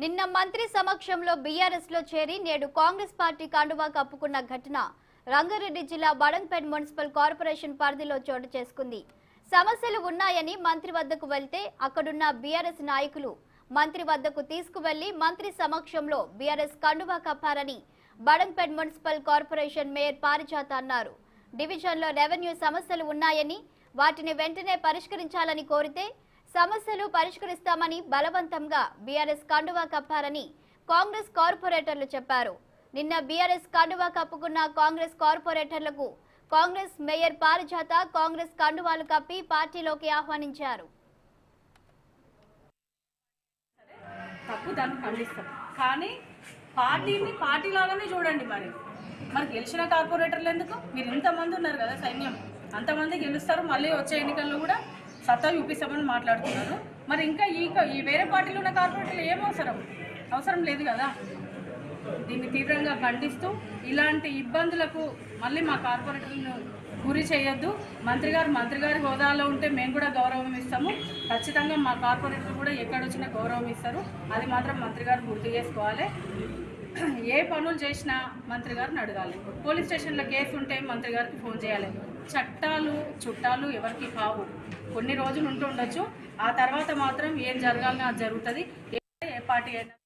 నిన్న మంత్రి సమక్షంలో బీఆర్ఎస్లో చేరి నేడు కాంగ్రెస్ పార్టీ కండువా కప్పుకున్న ఘటన రంగారెడ్డి జిల్లా బడంగ్పేట్ మున్సిపల్ కార్పొరేషన్ పరిధిలో చోటు చేసుకుంది. సమస్యలు ఉన్నాయని మంత్రి వద్దకు వెళ్తే అక్కడున్న బీఆర్ఎస్ నాయకులు మంత్రి వద్దకు తీసుకువెళ్ళి మంత్రి సమక్షంలో బీఆర్ఎస్ కండువా కప్పారని Badangpet municipal corporation mayor Parijatha అన్నారు. డివిజన్లో రెవెన్యూ సమస్యలు ఉన్నాయని వాటిని వెంటనే పరిష్కరించాలని కోరితే సమస్యలు పరిష్కరిస్తామని బలవంతంగా బీఆర్ఎస్ కండువా కప్పారని కాంగ్రెస్ కార్పొరేటర్లు చెప్పారు. నిన్న బీఆర్ఎస్ కండువా కప్పుకున్న కాంగ్రెస్ కార్పొరేటర్లకు కాంగ్రెస్ మేయర్ పారిజాత కాంగ్రెస్ కండువాలు కప్పి పార్టీలోకి ఆహ్వానించారు. కానీ పార్టీని పార్టీ లాగానే చూడండి మరి. మరి గెలిచిన కార్పొరేటర్లు ఎందుకు? మీరు ఇంతమంది ఉన్నారు కదా సైన్యం. అంతమంది గెలుస్తారు మళ్ళీ వచ్చే ఎన్నికల్లో కూడా సత్తా చూపిస్తామని మాట్లాడుతున్నారు. మరి ఇంకా ఈ ఈ వేరే పార్టీలో ఉన్న కార్పొరేటర్లు ఏం అవసరం? అవసరం లేదు కదా? దీన్ని తీవ్రంగా ఖండిస్తూ ఇలాంటి ఇబ్బందులకు మళ్ళీ మా కార్పొరేటర్లను గురి చేయొద్దు. మంత్రి గారు మంత్రి గారి హోదాలో ఉంటే మేము కూడా గౌరవం ఇస్తాము. ఖచ్చితంగా మా కార్పొరేటర్ కూడా ఎక్కడొచ్చినా గౌరవం ఇస్తారు. అది మాత్రం మంత్రి గారు గుర్తు చేసుకోవాలి. ఏ పనులు చేసినా మంత్రి గారిని అడగాలి. పోలీస్ స్టేషన్లో కేసు ఉంటే మంత్రి గారికి ఫోన్ చేయాలి. చట్టాలు చుట్టాలు ఎవరికి కావు. కొన్ని రోజులు ఉంటుండొచ్చు ఆ తర్వాత మాత్రం ఏం జరగాలన్నా అది జరుగుతుంది. ఏ ఏ పార్టీ అయినా